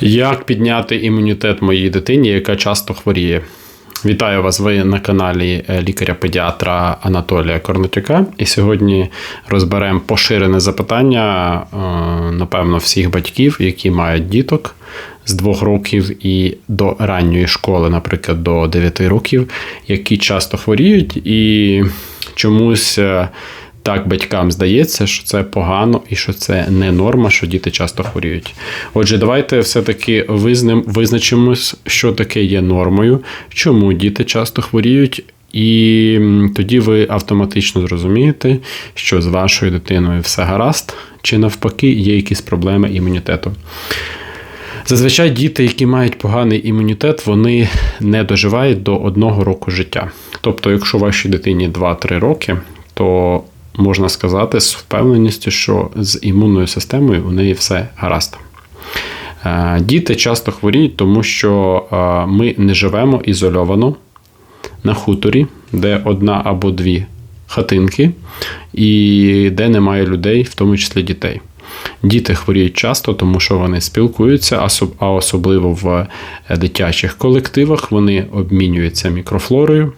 Як підняти імунітет моїй дитині, яка часто хворіє? Вітаю вас! Ви на каналі е, лікаря-педіатра Анатолія Корнатюка. І сьогодні розберемо поширене запитання, е, напевно, всіх батьків, які мають діток з 2 років і до ранньої школи, наприклад, до 9 років, які часто хворіють, і чомусь. Так, батькам здається, що це погано і що це не норма, що діти часто хворіють. Отже, давайте все-таки визначимось, що таке є нормою, чому діти часто хворіють, і тоді ви автоматично зрозумієте, що з вашою дитиною все гаразд, чи навпаки є якісь проблеми імунітету. Зазвичай діти, які мають поганий імунітет, вони не доживають до одного року життя. Тобто, якщо вашій дитині 2-3 роки, то можна сказати з впевненістю, що з імунною системою у неї все гаразд. Е, Діти часто хворіють, тому що е, ми не живемо ізольовано на хуторі, де одна або дві хатинки, і де немає людей, в тому числі дітей. Діти хворіють часто, тому що вони спілкуються, а особливо в е, дитячих колективах вони обмінюються мікрофлорою,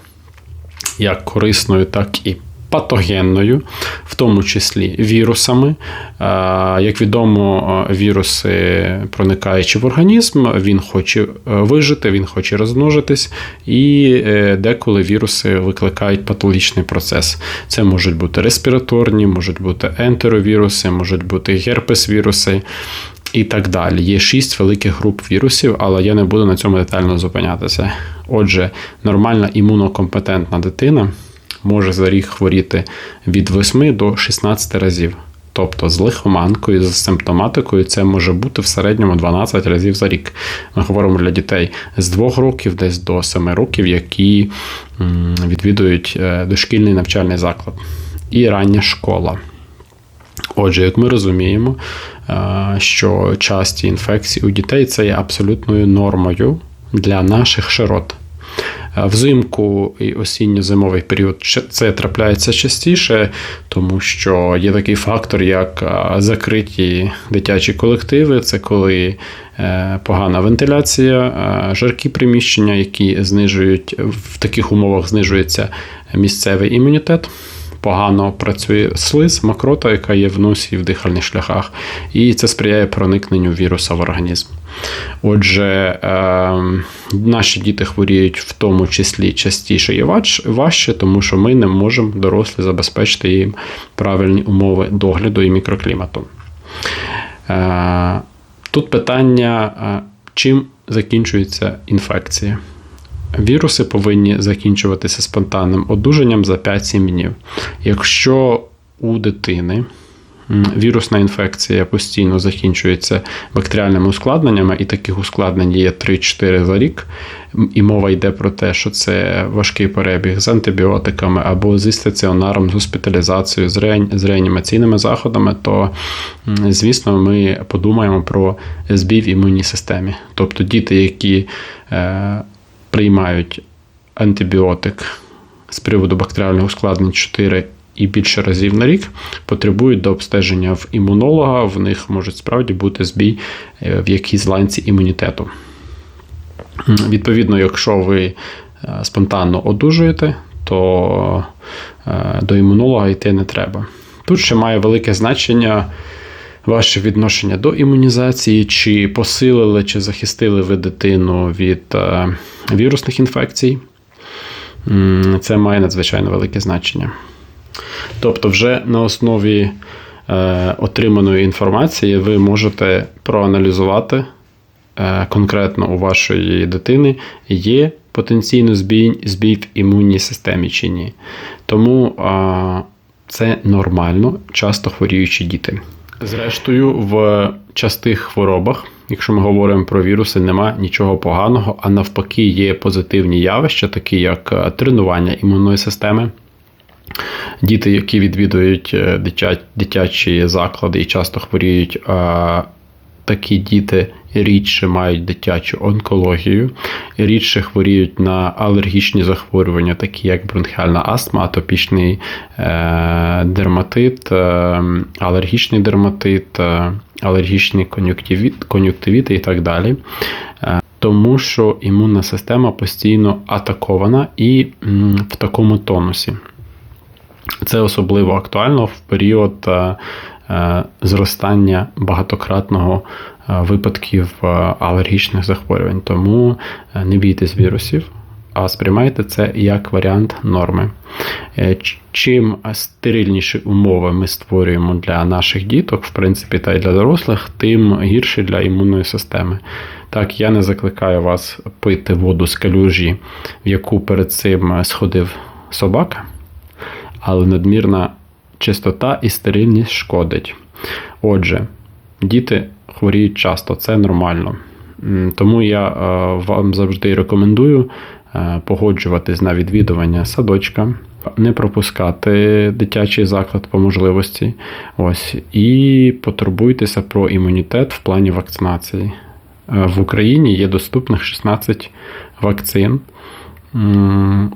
як корисною, так і патогенною, в тому числі вірусами. Е, Як відомо, е, віруси, проникаючи в організм, він хоче е, вижити, він хоче розмножитись, і деколи віруси викликають патологічний процес. Це можуть бути респіраторні, можуть бути ентеровіруси, можуть бути герпес-віруси. І так далі. Є шість великих груп вірусів, але я не буду на цьому детально зупинятися. Отже, нормальна імунокомпетентна дитина може за рік хворіти від 8 до 16 разів. Тобто з лихоманкою, з симптоматикою це може бути в середньому 12 разів за рік. Ми говоримо для дітей з 2 років десь до 7 років, які відвідують е, дошкільний навчальний заклад. І рання школа. Отже, як ми розуміємо, е, що часті інфекції у дітей це є абсолютною нормою для наших широт. Взимку і осінньо-зимовий період це трапляється частіше, тому що є такий фактор, як закриті дитячі колективи, це коли е, погана вентиляція, жаркі приміщення, які знижують в таких умовах знижується місцевий імунітет погано працює слиз, мокрота, яка є в носі і в дихальних шляхах, і це сприяє проникненню віруса в організм. Отже, е, наші діти хворіють в тому числі частіше і важче, тому що ми не можемо дорослі забезпечити їм правильні умови догляду і мікроклімату. Е, тут питання, е, чим закінчується інфекція. Віруси повинні закінчуватися спонтанним одужанням за 5-7 днів. Якщо у дитини вірусна інфекція постійно закінчується бактеріальними ускладненнями, і таких ускладнень є 3-4 за рік, і мова йде про те, що це важкий перебіг з антибіотиками або зі стаціонаром, з госпіталізацією, з реан- з реанімаційними заходами, то, звісно, ми подумаємо про збій в імунній системі. Тобто діти, які е, приймають антибіотик з приводу бактеріальних ускладнень 4 і більше разів на рік, потребують до обстеження в імунолога. В них може справді бути збій е, в якійсь ланці імунітету. Відповідно, якщо ви е, спонтанно одужуєте, то е, до імунолога йти не треба. Тут ще має велике значення ваше відношення до імунізації, чи посилили, чи захистили ви дитину від е, вірусних інфекцій. Це має надзвичайно велике значення. Тобто, вже на основі е, отриманої інформації ви можете проаналізувати е, конкретно у вашої дитини, є потенційно збій, збій в імунній системі чи ні. Тому це нормально, часто хворіючі діти. Зрештою, в частих хворобах, якщо ми говоримо про віруси, нема нічого поганого, а навпаки, є позитивні явища, такі як е, тренування імунної системи. Діти, які відвідують е, дитячі заклади і часто хворіють, а такі діти рідше мають дитячу онкологію, рідше хворіють на алергічні захворювання, такі як бронхіальна астма, атопічний е, дерматит, е, алергічний дерматит, е, алергічні кон'юктивіт, кон'юктивіти і так далі. Тому що імунна система постійно атакована і в такому тонусі. Це особливо актуально в період зростання багатократного е, випадків е, алергічних захворювань. Тому е, не бійтесь вірусів, а сприймайте це як варіант норми. Е, Чим стерильніші умови ми створюємо для наших діток, в принципі, та й для дорослих, тим гірше для імунної системи. Так, я не закликаю вас пити воду з калюжі, в яку перед цим сходив собака але надмірна чистота і стерильність шкодить. Отже, діти хворіють часто, це нормально. Тому я е, вам завжди рекомендую е, погоджуватись на відвідування садочка, не пропускати дитячий заклад по можливості. Ось, і потурбуйтеся про імунітет в плані вакцинації. Е, В Україні є доступних 16 вакцин.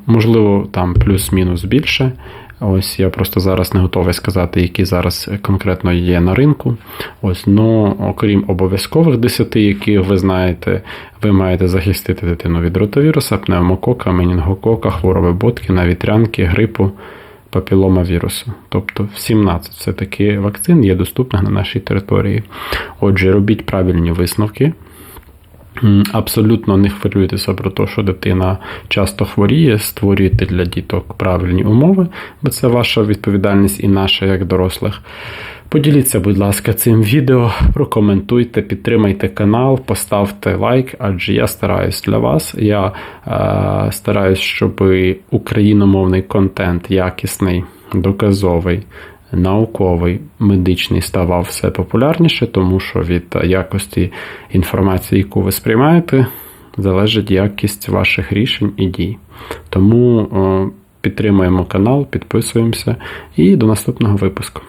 Можливо, там плюс-мінус більше. Ось я просто зараз не готовий сказати, які зараз конкретно є на ринку. Ось, ну, окрім обов'язкових 10, які ви знаєте, ви маєте захистити дитину від ротавіруса, пневмокока, менінгокока, хвороби Боткіна, вітрянки, грипу, папіломавірусу. Тобто 17 все-таки вакцин є доступних на нашій території. Отже, робіть правильні висновки. Абсолютно не хвилюйтеся про те, що дитина часто хворіє, створюйте для діток правильні умови, бо це ваша відповідальність і наша як дорослих. Поділіться, будь ласка, цим відео, прокоментуйте, підтримайте канал, поставте лайк, адже я стараюсь для вас. Я е, стараюсь, щоб україномовний контент якісний, доказовий, науковий, медичний ставав все популярніше, тому що від якості інформації, яку ви сприймаєте, залежить якість ваших рішень і дій. Тому о, підтримуємо канал, підписуємося і до наступного випуску.